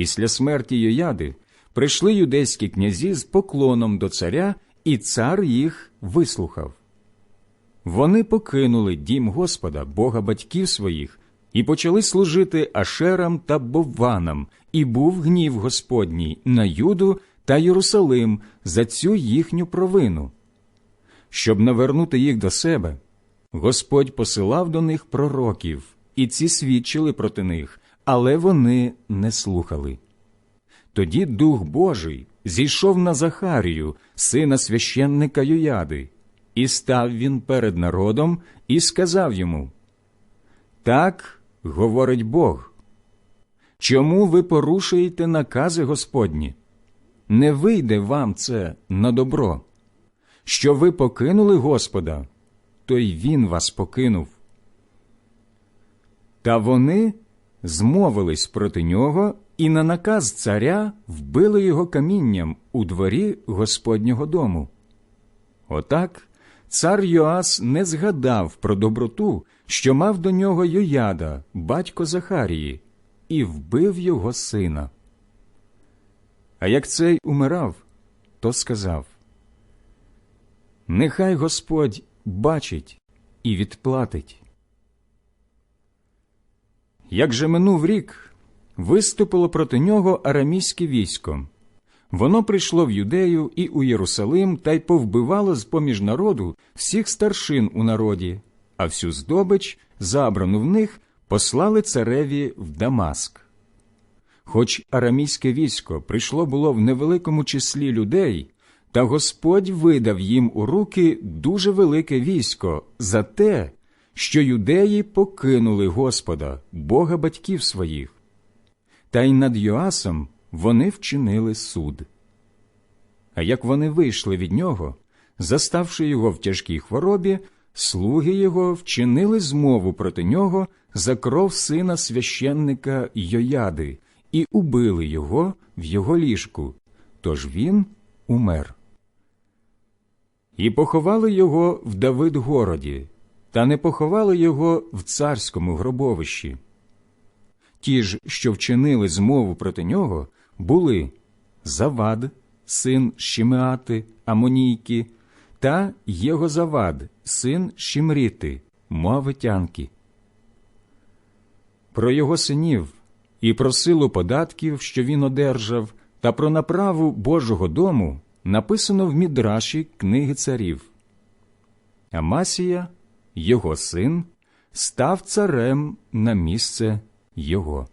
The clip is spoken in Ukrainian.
Після смерті Йояди прийшли юдейські князі з поклоном до царя, і цар їх вислухав. Вони покинули дім Господа, Бога батьків своїх, і почали служити Ашерам та Бовванам, і був гнів Господній на Юду та Єрусалим за цю їхню провину. Щоб навернути їх до себе, Господь посилав до них пророків, і ці свідчили проти них, але вони не слухали. Тоді Дух Божий зійшов на Захарію, сина священника Йояди, і став він перед народом і сказав йому: Так говорить Бог. Чому ви порушуєте накази Господні? Не вийде вам це на добро. Що ви покинули Господа, то й Він вас покинув. Та вони змовились проти нього і на наказ царя вбили його камінням у дворі Господнього дому. Отак цар Йоас не згадав про доброту, що мав до нього Йояда, батько Захарії, і вбив його сина. А як цей умирав, то сказав Нехай Господь бачить і відплатить. Як же минув рік, виступило проти нього арамійське військо. Воно прийшло в Юдею і у Єрусалим та й повбивало з поміж народу всіх старшин у народі, а всю здобич, забрану в них, послали цареві в Дамаск. Хоч арамійське військо прийшло було в невеликому числі людей, та Господь видав їм у руки дуже велике військо за те, що юдеї покинули Господа, Бога батьків своїх. Та й над Йоасом вони вчинили суд. А як вони вийшли від нього, заставши його в тяжкій хворобі, слуги його вчинили змову проти нього за кров сина священника Йояди і убили його в його ліжку, тож він умер. І поховали його в Давидгороді, та не поховали його в царському гробовищі. Ті ж, що вчинили змову проти нього, були Завад, син Шімеати, Амонійки, та Єгозавад, син Шімріти, Моавитянки. Про його синів і про силу податків, що він одержав, та про направу Божого дому написано в Мідраші книги царів. Амасія, його син, став царем на місце його.